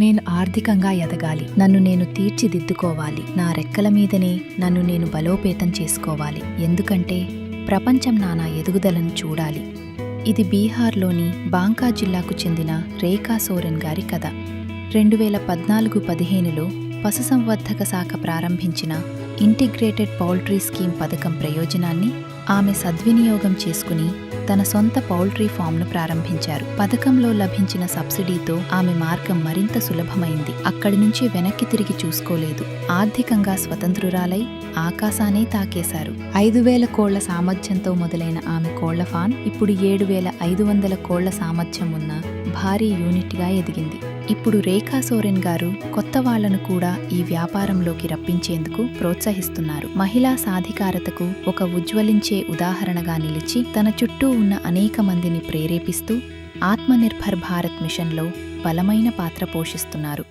నేను ఆర్థికంగా ఎదగాలి. నన్ను నేను తీర్చిదిద్దుకోవాలి. నా రెక్కల మీదనే నన్ను నేను బలోపేతం చేసుకోవాలి. ఎందుకంటే ప్రపంచం నానా ఎదుగుదలను చూడాలి. ఇది బీహార్లోని బాంకా జిల్లాకు చెందిన రేఖా సోరెన్ గారి కథ. రెండు వేల పద్నాలుగు పదిహేనులో పశుసంవర్ధక శాఖ ప్రారంభించిన ఇంటిగ్రేటెడ్ పౌల్ట్రీ స్కీమ్ పథకం ప్రయోజనాన్ని ఆమె సద్వినియోగం చేసుకుని తన సొంత పౌల్ట్రీ ఫామ్ను ప్రారంభించారు. పథకంలో లభించిన సబ్సిడీతో ఆమె మార్గం మరింత సులభమైంది. అక్కడి నుంచి వెనక్కి తిరిగి చూసుకోలేదు. ఆర్థికంగా స్వతంత్రురాలై ఆకాశానే తాకేశారు. ఐదు వేల కోళ్ళ సామర్థ్యంతో మొదలైన ఆమె కోళ్ళ ఫాన్ ఇప్పుడు ఏడు వేల ఐదు వందల కోళ్ళ సామర్థ్యం ఉన్న భారీ యూనిట్గా ఎదిగింది. ఇప్పుడు రేఖా సోరెన్ గారు కొత్త వాళ్ళను కూడా ఈ వ్యాపారంలోకి రప్పించేందుకు ప్రోత్సహిస్తున్నారు. మహిళా సాధికారతకు ఒక ఉజ్వలించే ఉదాహరణగా నిలిచి తన చుట్టూ ఉన్న అనేక మందిని ప్రేరేపిస్తూ ఆత్మనిర్భర్ భారత్ మిషన్లో బలమైన పాత్ర పోషిస్తున్నారు.